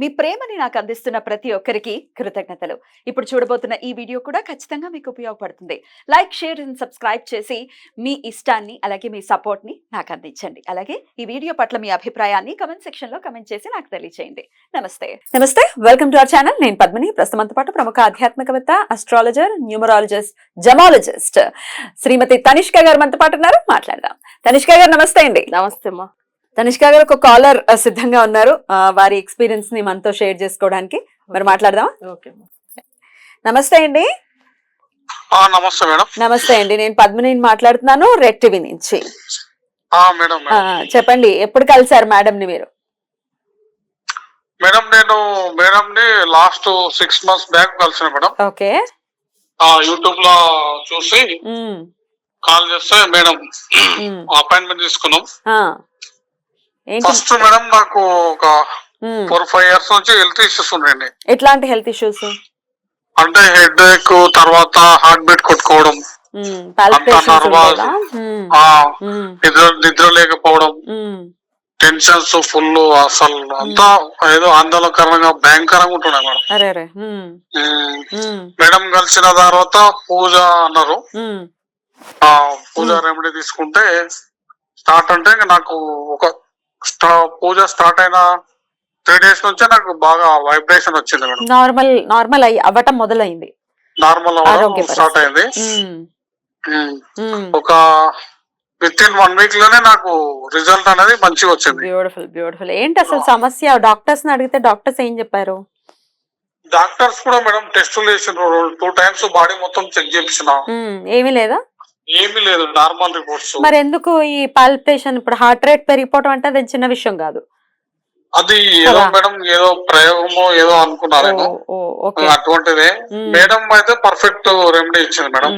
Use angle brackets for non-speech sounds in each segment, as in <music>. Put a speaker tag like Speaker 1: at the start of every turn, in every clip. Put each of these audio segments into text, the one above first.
Speaker 1: మీ ప్రేమని నాకు అందిస్తున్న ప్రతి ఒక్కరికి కృతజ్ఞతలు. ఇప్పుడు చూడబోతున్న ఈ వీడియో కూడా ఖచ్చితంగా మీకు ఉపయోగపడుతుంది. లైక్ షేర్ అండ్ సబ్స్క్రైబ్ చేసి మీ ఇష్టాన్ని అలాగే మీ సపోర్ట్ని నాకు అందించండి. అలాగే ఈ వీడియో పట్ల మీ అభిప్రాయాన్ని కమెంట్ సెక్షన్లో కమెంట్ చేసి నాకు తెలియజేయండి నమస్తే. నమస్తే. Welcome to our channel. నేను పద్మిని. ప్రస్తుతంతో పాటు ప్రముఖ ఆధ్యాత్మికవేత్త astrologer numerologist gemologist Shrimati Tanishka garu మనతో పాటు ఉన్నారు. మాట్లాడదాం. తనిష్క గారు నమస్తే అండి.
Speaker 2: నమస్తే అమ్మా.
Speaker 1: తనిష్క గారు ఒక కాలర్ సిద్ధంగా ఉన్నారు. వారి ఎక్స్పీరియన్స్ని మనతో షేర్ చేసుకోవడానికి. మరి మాట్లాడదామా?
Speaker 2: ఓకే. అమ్మా
Speaker 1: నమస్తే అండి.
Speaker 3: ఆ నమస్తే మేడం.
Speaker 1: నమస్తే అండి. నేను పద్మిని మాట్లాడుతున్నాను రెడ్ టీవీ నుంచి.
Speaker 3: ఆ మేడం
Speaker 1: ఆ,
Speaker 3: మేడం.
Speaker 1: చెప్పండి ఎప్పుడు కలిసారు మేడం ని మీరు?
Speaker 3: మేడం నేను మేడం ని లాస్ట్ సిక్స్ మంత్స్ బ్యాక్ కలిసిన మేడం.
Speaker 1: ఓకే.
Speaker 3: ఆ యూట్యూబ్లో చూసి కాల్ చేస్తే మేడం అపాయింట్మెంట్ తీసుకున్నాం. ఫస్ట్ మేడం నాకు ఒక ఫోర్ ఫైవ్ ఇయర్స్ నుంచి హెల్త్ ఇష్యూస్ ఉన్నాయండి.
Speaker 1: ఎట్లాంటి హెల్త్ ఇష్యూస్
Speaker 3: అంటే హెడ్ ఏక్ తర్వాత హార్ట్ బీట్ కొట్టుకోవడం నిద్ర నిద్ర లేకపోవడం టెన్షన్స్ ఫుల్ అసలు అంతా ఏదో ఆందోళనకరంగా భయంకరంగా ఉంటున్నాయి మేడం. మేడం కలిసిన తర్వాత పూజ అన్నారు. పూజ రెమెడీ తీసుకుంటే స్టార్ట్ అంటే నాకు ఒక పూజ స్టార్ట్ అయిన త్రీ డేస్ నుంచే నాకు బాగా వైబ్రేషన్ వచ్చింది మేడం.
Speaker 1: నార్మల్ నార్మల్ అయ్యి అవ్వటం మొదలైంది.
Speaker 3: నార్మల్ స్టార్ట్ అయింది. ఒక విత్ ఇన్ వన్ వీక్లోనే నాకు రిజల్ట్ అనేది మంచిగా వచ్చింది.
Speaker 1: Beautiful beautiful. ఏంటి అసలు సమస్య? డాక్టర్స్ని అడిగితే డాక్టర్స్ ఏం చెప్పారు?
Speaker 3: డాక్టర్స్ కూడా మేడం టెస్టులు చేసిన టూ టైమ్స్ బాడీ మొత్తం చెక్ చేపించిన
Speaker 1: ఉమ్, ఏమీ లేదా?
Speaker 3: ఏమీ లేదు నార్మల్ రిపోర్ట్స్.
Speaker 1: మరి ఎందుకు ఈ పాల్పిటేషన్ ఇప్పుడు హార్ట్ రేట్ పెరిగిపోవడం అంటే అది చిన్న విషయం కాదు.
Speaker 3: అది ఏదో. మేడం ఏదో ప్రయోగమో ఏదో అనుకున్నా నేను.
Speaker 1: Oh, oh, okay.
Speaker 3: అటువంటిదే. మేడం అయితే పర్ఫెక్ట్ రెమెడీ ఇచ్చింది మేడం.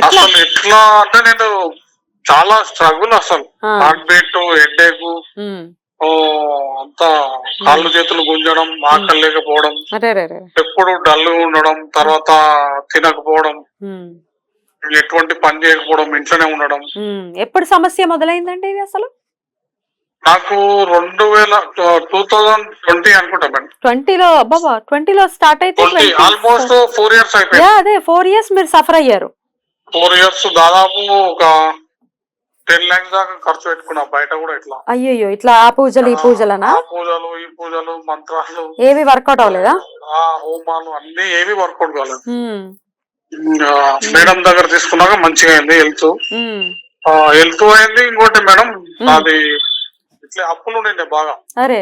Speaker 3: అసలు ఎట్లా అంటే నేను చాలా స్ట్రగుల్ అసలు. Heart beat headache
Speaker 1: um.
Speaker 3: అంతా కాళ్ళు చేతులు గుంజడం ఆకలి లేకపోవడం. ఎప్పుడు డల్ ఉండడం తర్వాత తినకపోవడం. ఎటువంటి పని చేయకపోవడం ఇంట్లోనే ఉండడం.
Speaker 1: ఎప్పుడు సమస్య మొదలైందండి ఇది అసలు?
Speaker 3: నాకు రెండు వేల టూ థౌజండ్ ట్వంటీ అనుకుంటా మేడం.
Speaker 1: ట్వంటీలో బాబా ట్వంటీలో స్టార్ట్ అయితే
Speaker 3: ట్వంటీ
Speaker 1: 20
Speaker 3: ఆల్మోస్ట్ ఫోర్ ఇయర్స్ అయిపోయింది.
Speaker 1: అదే ఫోర్ ఇయర్స్ మీరు సఫర్ అయ్యారు.
Speaker 3: ఫోర్ ఇయర్స్ దాదాపు ఒక టెన్ లాక్స్ దాకా ఖర్చు పెట్టుకున్నా బయట కూడా ఇట్లా.
Speaker 1: అయ్యయ్యో ఇట్లా ఆ పూజలు ఈ పూజలనా?
Speaker 3: పూజలు ఈ పూజలు మంత్రాలు.
Speaker 1: ఏవి వర్కౌట్ అవ్వలేదా?
Speaker 3: ఆ హోమాలు అన్ని ఏవి వర్కౌట్ కాలేదు. ఇంకా మేడం దగ్గర తీసుకున్నాక మంచిగా అయింది హెల్త్. హెల్త్ అయింది ఇంకోటి మేడం అది ఇట్లా అప్పులు ఉండే బాగా.
Speaker 1: అరే.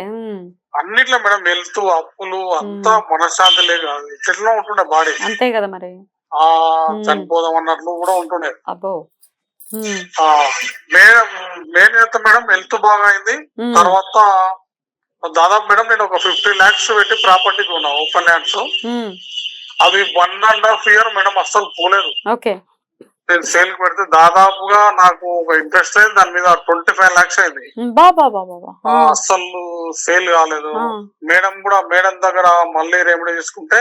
Speaker 3: అన్నిట్లో మేడం హెల్త్ అప్పులు అంతా మనశ్శాంతి లేక ఇట్లా ఉంటుండే బాడీ
Speaker 1: అంతే కదా మరి.
Speaker 3: ఆ. చనిపోదాం అన్నట్లు కూడా ఉంటుండే.
Speaker 1: అబ్బో.
Speaker 3: మెయిన్ అయితే మేడం హెల్త్ బాగా అయింది. తర్వాత దాదాపు మేడం నేను ఒక ఫిఫ్టీ లాక్స్ పెట్టి ప్రాపర్టీ కొన్నా ఓపెన్ ల్యాండ్స్. అవి one and half year madam అస్సలు పోలేదు.
Speaker 1: ఓకే.
Speaker 3: నేను సేల్ పెడితే దాదాపుగా నాకు ఒక ఇంట్రెస్ట్ అయింది దాని మీద ట్వంటీ ఫైవ్ లాక్స్ అయింది అస్సలు సేల్ కాలేదు. మేడం కూడా మేడం దగ్గర మళ్ళీ రెమెడీ తీసుకుంటే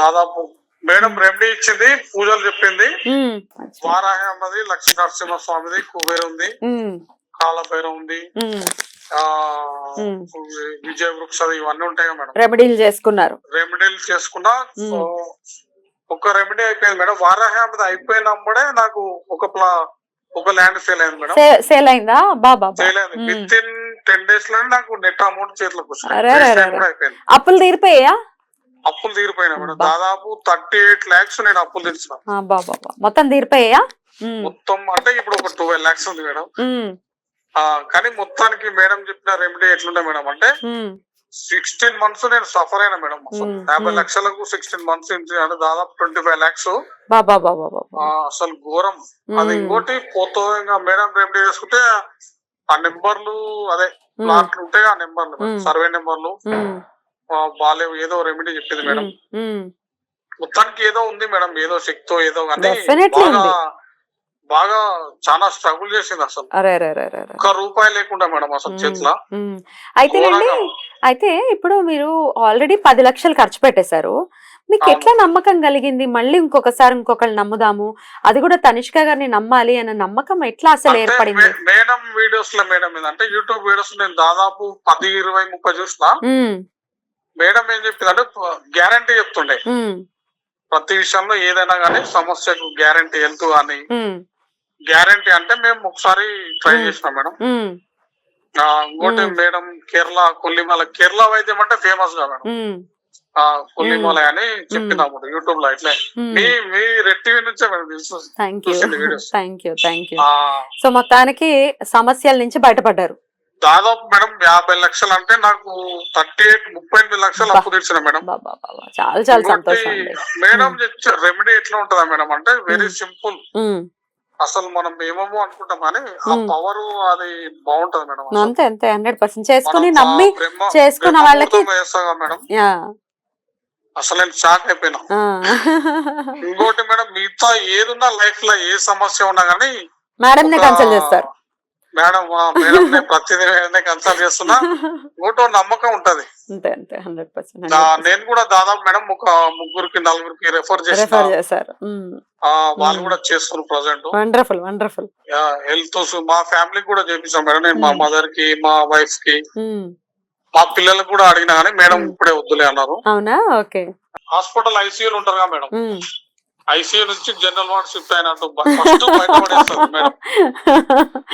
Speaker 3: దాదాపు మేడం రెమెడీ ఇచ్చింది పూజలు చెప్పింది. వారాహి అన్నది లక్ష్మీ నరసింహ స్వామిది కుబేర్ ఉంది కాలభైరవ ఉంది. విజయ వృక్షది ఇవన్నీ ఉంటాయి మేడం.
Speaker 1: రెమెడీలు చేసుకున్నారు.
Speaker 3: రెమెడీలు చేసుకున్నా ఒక రెమెడీ అయిపోయింది మేడం. వారాహి అన్నది అయిపోయినప్పుడే నాకు ఒక ప్లా ఒక ల్యాండ్ సేల్ అయింది మేడం.
Speaker 1: సేల్ అయిందా? బా బా బా.
Speaker 3: సేల్ అయింది. విత్ ఇన్ టెన్ డేస్లో నాకు నెట్ అమౌంట్ చేతిలోకి వచ్చింది.
Speaker 1: అప్పులు తీరిపోయా
Speaker 3: అప్పులు తీరిపోయినా మేడం. దాదాపు థర్టీ ఎయిట్ లాక్స్ నేను అప్పులు తెచ్చిన
Speaker 1: ఆ, బా బా బా. మొత్తం తీరిపోయా
Speaker 3: మొత్తం అంటే ఇప్పుడు ఒక ట్వెల్వ్ లాక్స్ ఉంది మేడం. కానీ మొత్తానికి మేడం చెప్పిన రెమెడీ ఎట్లుండే మేడం అంటే సిక్స్టీన్ మంత్స్ నేను సఫర్ అయినా మేడం. యాభై. లక్షలకు సిక్స్టీన్ మంత్స్ అంటే దాదాపు ట్వంటీ ఫైవ్ లాక్స్. అసలు ఘోరం. అది ఇంకోటి పోతో ఇంకా మేడం రెమెడీ చేసుకుంటే ఆ నెంబర్లు అదే ప్లాట్లు ఉంటాయి ఆ నెంబర్లు. సర్వే నెంబర్లు. బాలేవు ఏదో రెమెడీ చెప్పింది మేడం. మొత్తానికి ఏదో ఉంది మేడం. ఏదో శక్తో ఏదో కానీ బాగా చాలా స్ట్రగుల్ చేసింది అసలు.
Speaker 1: అరే అరే అరే అరే అరే.
Speaker 3: ఒక్క రూపాయి లేకుండా మేడం అసలు. చేతిలో. ఘోరంగా.
Speaker 1: అయితే ఇప్పుడు మీరు ఆల్రెడీ పది లక్షలు ఖర్చు పెట్టేశారు. మీకు. ఎట్లా నమ్మకం కలిగింది? మళ్ళీ ఇంకొకసారి ఇంకొకళ్ళు నమ్ముదాము. అది కూడా తనిష్క గారిని నమ్మాలి అన్న నమ్మకం ఎట్లా అసలు ఏర్పడింది?
Speaker 3: మేడం వీడియోస్లో మేడం అంటే యూట్యూబ్ వీడియోస్ నేను దాదాపు పది ఇరవై ముప్పై చూసిన. మేడం ఏం చెప్పింది అంటే గ్యారంటీ చెప్తుండే. ప్రతి విషయంలో ఏదైనా కానీ సమస్యకు గ్యారంటీ కానీ
Speaker 1: ఉమ్,
Speaker 3: గ్యారంటీ అంటే మేము ఒకసారి ట్రై. చేసినాం మేడం. ఇంకోటి. మేడం కేరళ కొల్లిమల కేరళ వైద్యం అంటే ఫేమస్గా మేడం. కొల్లిమల అని చెప్పినాము యూట్యూబ్లో ఇట్లే. మీ మీ రెడ్ టీవీ నుంచే మేడం తెలుసు.
Speaker 1: సో మొత్తానికి సమస్యల నుంచి బయటపడ్డారు.
Speaker 3: దాదాపు మేడం యాభై లక్షలు అంటే నాకు థర్టీ ఎయిట్ ముప్పై ఎనిమిది లక్షలు. అప్పు తెచ్చిన మేడం.
Speaker 1: చాలా చాలా సంతోషం
Speaker 3: మేడం రెమెడీ ఎట్లా ఉంటుందా మేడం అంటే వెరీ. సింపుల్ అసలు మనం ఏమేమో అనుకుంటాం కానీ ఆ. పవర్ అది బాగుంటది మేడం.
Speaker 1: అంతే అంతే హండ్రెడ్ పర్సెంట్. చేసుకుని నమ్మి చేసుకున్న వాళ్ళకి-
Speaker 3: మేడం. అసలు నేను షాక్ అయిపోయినా. ఇంకోటి మేడం మిగతా ఏదున్నా లైఫ్లో ఏ సమస్య ఉన్నా కానీ
Speaker 1: మేడం కన్సల్ట్ చేస్తారు.
Speaker 3: మేడం మేడం ప్రతిదీ కన్సల్ట్ చేస్తున్నా. <laughs> ఇంకోటి నమ్మకం ఉంటది.
Speaker 1: అంతే అంతే హండ్రెడ్ పర్సెంట్
Speaker 3: నేను కూడా దాదాపు మేడం ఒక ముగ్గురికి నలుగురికి రెఫర్
Speaker 1: రెఫర్ చేశారు.
Speaker 3: ఆ, వాళ్ళు. కూడా చేస్తున్నారు ప్రజెంట్.
Speaker 1: వండర్ఫుల్ వండర్ఫుల్
Speaker 3: హెల్త్ మా ఫ్యామిలీకి కూడా చేపించాం మేడం. నేను మా. మదర్కి మా వైఫ్కి. మా. పిల్లలకు కూడా అడిగినా కానీ మేడం. ఇప్పుడే వద్దులే అన్నారు.
Speaker 1: అవునా? ఓకే.
Speaker 3: హాస్పిటల్ ఐసీయూలు ఉంటారుగా మేడం. ఐసీయూ నుంచి జనరల్ వార్డ్ షిఫ్ట్ అయినట్టు ఫస్ట్ బయటపడేస్తుంది మేడం.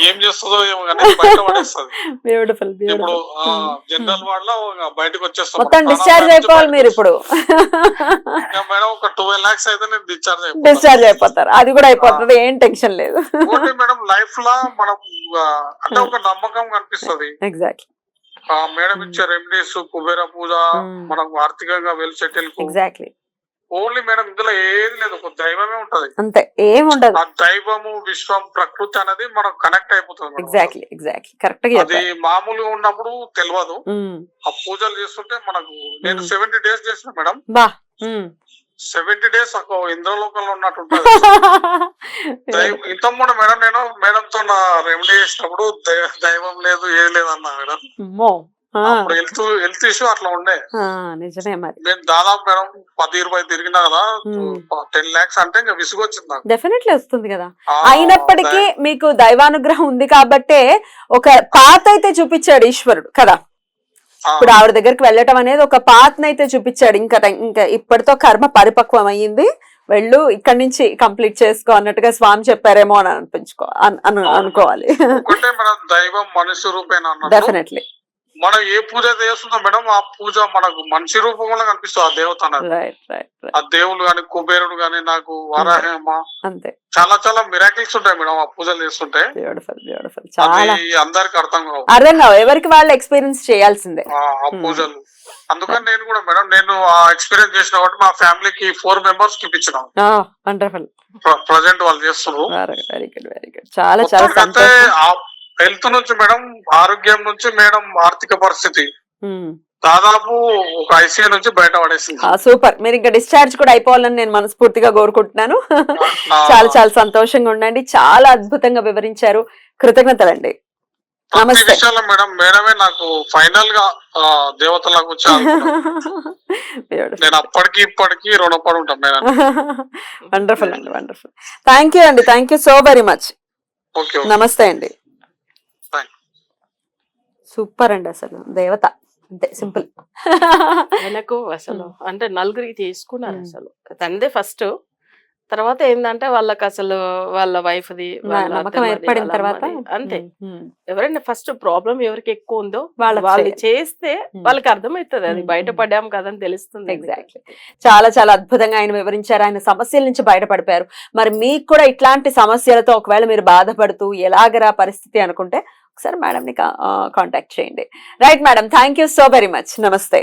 Speaker 3: ఏం చేస్తుందో ఏమో కానీ బయటపడేస్తుంది.
Speaker 1: బ్యూటిఫుల్
Speaker 3: ఇప్పుడు
Speaker 1: బ్యూటిఫుల్
Speaker 3: జనరల్ వార్డ్లో బయటకు వచ్చేస్తాం
Speaker 1: మొత్తం డిశ్చార్జ్ అయిపోవాలి మీరు ఇప్పుడు.
Speaker 3: మేడం ఒక ట్వెల్వ్ లాక్స్ అయితే నేను డిశ్చార్జ్
Speaker 1: డిశ్చార్జ్ అయిపోతారు. అది కూడా అయిపోతుంది. ఏం టెన్షన్ లేదు.
Speaker 3: మేడం లైఫ్లో మనం అంటే ఒక నమ్మకం కనిపిస్తది.
Speaker 1: ఎగ్జాక్ట్లీ
Speaker 3: ఆ మేడం ఇచ్చే రెమెడీస్ కుబేర పూజ
Speaker 1: Hmm.
Speaker 3: మనకు ఆర్థికంగా well settle
Speaker 1: exactly
Speaker 3: only madam ఇందులో ఏది లేదు ఒక దైవమే ఉంటది
Speaker 1: అంతే ఏం ఉండదు
Speaker 3: ఆ దైవము విశ్వం ప్రకృతి అనేది మనకు కనెక్ట్ అయిపోతుంది.
Speaker 1: ఎగ్జాక్ట్లీ ఎగ్జాక్ట్లీ కరెక్ట్గా
Speaker 3: అది మామూలుగా ఉన్నప్పుడు తెలియదు. ఆ పూజలు చేస్తుంటే మనకు నేను. సెవెంటీ డేస్ చేసిన మేడం
Speaker 1: బా.
Speaker 3: సెవెంటీ డేస్ ఒక ఇంద్రలోకంలో ఉన్నట్టు ఉంటుంది <laughs> దైవ- ఇంతకుముందు మేడం నేను మేడం తో నా రెమెడీ చేసినప్పుడు దైవం లేదు ఏది లేదు అన్నా మేడం అప్పుడు హెల్త్ హెల్త్ ఇష్యూ అట్లా ఉండే.
Speaker 1: నిజమే మరి.
Speaker 3: నేను దాదాపు మేడం పది ఇరవై తిరిగినా కదా. టెన్ లాక్స్ అంటే ఇంకా విసుగు వచ్చింది
Speaker 1: డెఫినెట్లీ వస్తుంది కదా. అయినప్పటికీ మీకు దైవానుగ్రహం ఉంది కాబట్టే ఒక పాత అయితే చూపించాడు ఈశ్వరుడు కదా. ఇప్పుడు ఆవిడ దగ్గరికి వెళ్ళటం అనేది ఒక పాత్న అయితే చూపించాడు. ఇంకా ఇంకా ఇప్పటితో కర్మ పరిపక్వం అయ్యింది. వెళ్ళు ఇక్కడి నుంచి కంప్లీట్ చేసుకో అన్నట్టుగా స్వామి చెప్పారేమో అని అనిపించుకో అన్- అను- అనుకోవాలి. డెఫినెట్లీ
Speaker 3: మనం ఏ పూజ అయితే చేస్తుందో మేడం ఆ పూజ మనకు మనిషి రూపంలో కనిపిస్తుంది. ఆ దేవత ఆ దేవుడు గాని కుబేరుడు గాని నాకు వరాహేమ
Speaker 1: అంతే.
Speaker 3: చాలా చాలా మిరాకిల్స్ ఉంటాయి మేడం ఆ పూజలు చేస్తుంటే. అందరికి అర్థం కావు.
Speaker 1: అర్థం కావు. ఎవరికి వాళ్ళు ఎక్స్పీరియన్స్ చేయాల్సిందే.
Speaker 3: ఆ ఆ పూజలు. అందుకని నేను కూడా మేడం నేను ఆ ఎక్స్పీరియన్స్ చేసిన కాబట్టి మా ఫ్యామిలీకి ఫోర్ మెంబర్స్కి ఇప్పించిన
Speaker 1: వండర్ఫుల్
Speaker 3: ప్రజెంట్ వాళ్ళు చేస్తున్నారు.
Speaker 1: వెరీ గుడ్ వెరీ గుడ్ చాలా చాలా
Speaker 3: హెల్త్ నుంచి మేడం ఆరోగ్యం నుంచి మేడం ఆర్థిక పరిస్థితి. దాదాపు ఒక ఐసీయూ నుంచి బయట పడేసింది.
Speaker 1: ఆ, సూపర్. మీరు ఇంకా డిశ్చార్జ్ కూడా అయిపోవాలని నేను మనస్ఫూర్తిగా కోరుకుంటున్నాను. చాలా చాలా సంతోషంగా ఉండండి. చాలా అద్భుతంగా వివరించారు. కృతజ్ఞతలండి. నమస్తే.
Speaker 3: మేడం మేడమే నాకు ఫైనల్గా దేవతలకు నేను అప్పటికి ఇప్పటికి రుణపడి ఉంటాను మేడం. <laughs>
Speaker 1: వండర్ఫుల్ అండి వండర్ఫుల్ థ్యాంక్ యూ అండి. Thank you so very much నమస్తే అండి. సూపర్ అండి అసలు దేవత అంతే సింపుల్
Speaker 2: ఆయనకు అసలు అంటే నలుగురికి తీసుకున్నారు. అసలు తందే ఫస్ట్ తర్వాత ఏంటంటే వాళ్ళకి అసలు వాళ్ళ వైఫ్ ది వాళ్ళ
Speaker 1: నమ్మకం
Speaker 2: అత్తమ్మది,
Speaker 1: ఏర్పడిన
Speaker 2: వాళ్ళ
Speaker 1: తర్వాత.
Speaker 2: అంతే. ఎవరైనా ఫస్ట్ ప్రాబ్లం ఎవరికి ఎక్కువ ఉందో వాళ్ళు
Speaker 1: చేయాలి.
Speaker 2: చేస్తే. వాళ్ళకి అర్థమవుతుంది అది. బయటపడ్డాం కదా అని తెలుస్తుంది
Speaker 1: Exactly. చాలా చాలా అద్భుతంగా ఆయన వివరించారు ఆయన సమస్యల నుంచి బయటపడిపోయారు మరి మీకు కూడా ఇట్లాంటి సమస్యలతో ఒకవేళ మీరు బాధపడుతూ ఎలాగరా పరిస్థితి అనుకుంటే ఒకసారి మేడంని కాంటాక్ట్ చేయండి. Right madam thank you so very much నమస్తే